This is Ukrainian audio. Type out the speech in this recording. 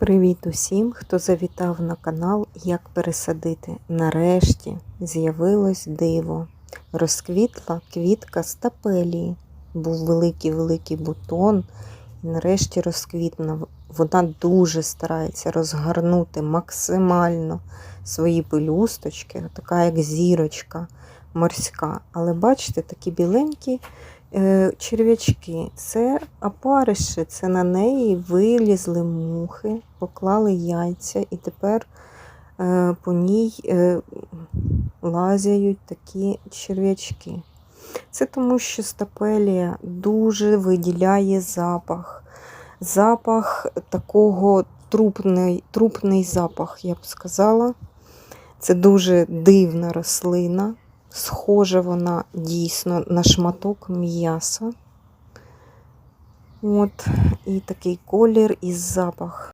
Привіт усім, хто завітав на канал Як пересадити. Нарешті з'явилось диво. Розквітла квітка стапелії. Був великий-великий бутон, і нарешті розквітна. Вона дуже старається розгарнути максимально свої пелюсточки, така як зірочка морська. Але бачите, такі біленькі черв'ячки. Це опариші, це на неї вилізли мухи, поклали яйця, і тепер е, по ній е, лазяють такі черв'ячки. Це тому, що стапелія дуже виділяє запах. Запах такого трупний, трупний запах, я б сказала. Це дуже дивна рослина. Схожа вона дійсно на шматок м'яса. От, і такий колір і запах.